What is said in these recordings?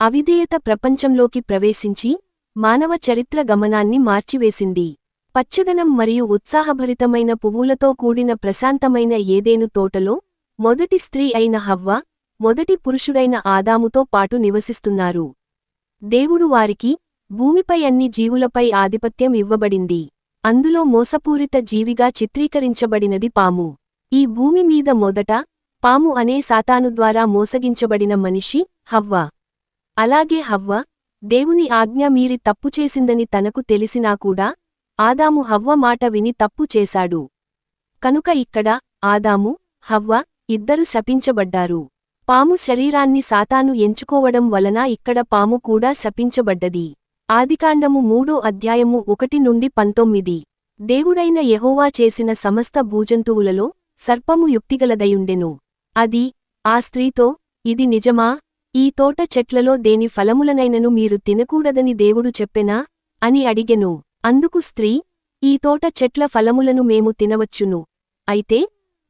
అవిధేయత ప్రపంచంలోకి ప్రవేశించి మానవ చరిత్ర గమనాన్ని మార్చివేసింది. పచ్చదనం మరియు ఉత్సాహభరితమైన పువ్వులతో కూడిన ప్రశాంతమైన ఏదేను తోటలో మొదటి స్త్రీ అయిన హవ్వ మొదటి పురుషుడైన ఆదాముతో పాటు నివసిస్తున్నారు. దేవుడు వారికి భూమిపై అన్ని జీవులపై ఆధిపత్యం ఇవ్వబడింది. అందులో మోసపూరిత జీవిగా చిత్రీకరించబడినది పాము. ఈ భూమి మీద మొదట పాము అనే సాతాను ద్వారా మోసగించబడిన మనిషి హవ్వ. అలాగే హవ్వ దేవుని ఆజ్ఞ మీరి తప్పు చేసిందని తనకు తెలిసినా కూడా ఆదాము హవ్వ మాట విని తప్పు చేశాడు. కనుక ఇక్కడ ఆదాము హవ్వ ఇద్దరు శపించబడ్డారు. పాము శరీరాన్ని సాతాను ఎంచుకోవడం వలన ఇక్కడ పాము కూడా శపించబడ్డది. ఆదికాండము మూడో అధ్యాయము ఒకటి నుండి పంతొమ్మిది. దేవుడైన యహోవా చేసిన సమస్త భూజంతువులలో సర్పము యుక్తిగలదయుండెను. అది ఆ స్త్రీతో ఇది నిజమా? ఈ తోట చెట్లలో దేని ఫలములనైనను మీరు తినకూడదని దేవుడు చెప్పెనా? అని అడిగెను. అందుకు స్త్రీ ఈ తోట చెట్ల ఫలములను మేము తినవచ్చును. అయితే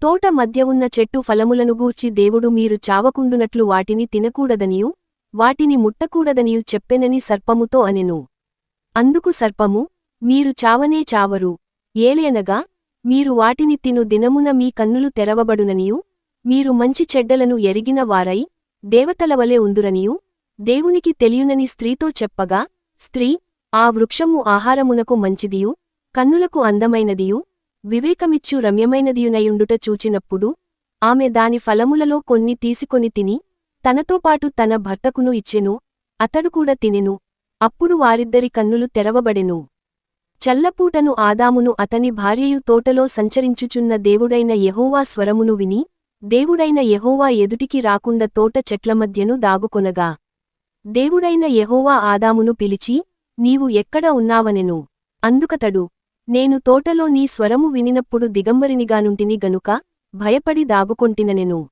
తోట మధ్య ఉన్న చెట్టు ఫలములను గూర్చి దేవుడు మీరు చావకుండునట్లు వాటిని తినకూడదనియు వాటిని ముట్టకూడదనియు చెప్పెనని సర్పముతో అనెను. అందుకు సర్పము మీరు చావనే చావరు. ఏలేనగా మీరు వాటిని తిను దినమున మీ కన్నులు తెరవబడుననియు మీరు మంచి చెడ్డలను ఎరిగిన వారై దేవతల వలె ఉందురనియు దేవునికి తెలియునని స్త్రీతో చెప్పగా స్త్రీ ఆ వృక్షము ఆహారమునకు మంచిదియు కన్నులకు అందమైనదియు వివేకమిచ్చు రమ్యమైనదియునయుండుట చూచినప్పుడు ఆమె దాని ఫలములలో కొన్ని తీసుకొని తిని తనతోపాటు తన భర్తకును ఇచ్చెను అతడు కూడా తినెను అప్పుడు వారిద్దరి కన్నులు తెరవబడెను. చల్లపూటను ఆదామును అతని భార్యయు తోటలో సంచరించుచున్న దేవుడైన యెహోవా స్వరమును విని దేవుడైన యహోవా ఎదుటికి రాకుండా తోట చెట్ల మధ్యను దాగుకొనగా దేవుడైన యహోవా ఆదామును పిలిచి నీవు ఎక్కడ ఉన్నావనెను? అందుకతడు నేను తోటలో నీ స్వరము వినినప్పుడు దిగంబరినిగానుంటిని గనుక భయపడి దాగుకొంటిననెను.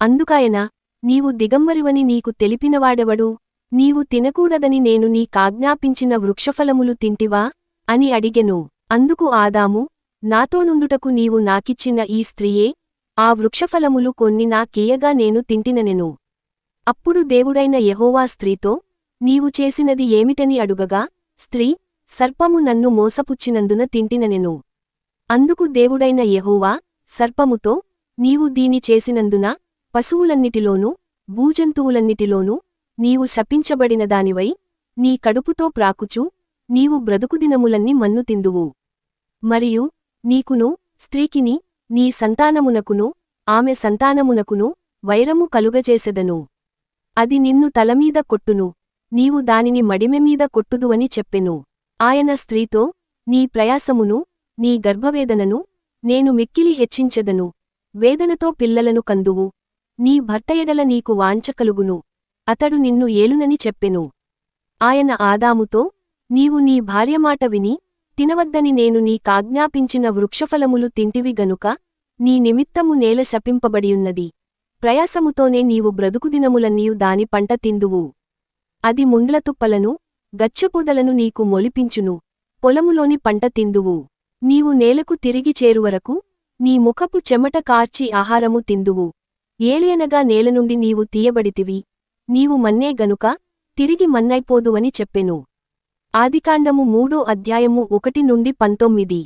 అందుకాయన నీవు దిగంబరివని నీకు తెలిపినవాడెవడు? నీవు తినకూడదని నేను నీ కాజ్ఞాపించిన వృక్షఫలములు తింటివా? అని అడిగెను. అందుకు ఆదాము నాతో నుండుటకు నీవు నాకిచ్చిన ఈ స్త్రీయే ఆ వృక్షఫలములు కొన్ని నా కీయగా నేను తింటిననెను. అప్పుడు దేవుడైన యహోవా స్త్రీతో నీవు చేసినది ఏమిటని అడుగగా స్త్రీ సర్పము నన్ను మోసపుచ్చినందున తింటిననెను. అందుకు దేవుడైన యహోవా సర్పముతో నీవు దీని చేసినందున పశువులన్నిటిలోనూ భూజంతువులన్నిటిలోనూ నీవు శపించబడిన దానివై నీ కడుపుతో ప్రాకుచు నీవు బ్రతుకుదినములన్నీ మన్ను తిందువు. మరియు నీకును స్త్రీకిని నీ సంతానమునకును ఆమె సంతానమునకును వైరము కలుగజేసెదను. అది నిన్ను తలమీద కొట్టును నీవు దానిని మడిమెమీద కొట్టుదువని చెప్పెను. ఆయన స్త్రీతో నీ ప్రయాసమును నీ గర్భవేదనను నేను మిక్కిలి హెచ్చించెదను. వేదనతో పిల్లలను కందువు. నీ భర్తయడల నీకు వాంఛ కలుగును. అతడు నిన్ను ఏలునని చెప్పెను. ఆయన ఆదాముతో నీవు నీ భార్యమాట విని తినవద్దని నేను నీ కాజ్ఞాపించిన వృక్షఫలములు తింటివి గనుక నీ నిమిత్తము నేల శపింపబడియున్నది. ప్రయాసముతోనే నీవు బ్రతుకుదినములన్నీయు దాని పంట తిందువు. అది ముండ్లతుప్పలను గచ్చపొదలను నీకు మొలిపించును. పొలములోని పంట తిందువు. నీవు నేలకు తిరిగి చేరువరకు నీ ముఖపు చెమట కార్చి ఆహారము తిందువు. ఏలియనగా నేల నుండి నీవు తీయబడితివి. నీవు మన్నే గనుక తిరిగి మన్నైపోదువని చెప్పెను. ఆదికాండము మూడో అధ్యాయము ఒకటి నుండి పంతొమ్మిది.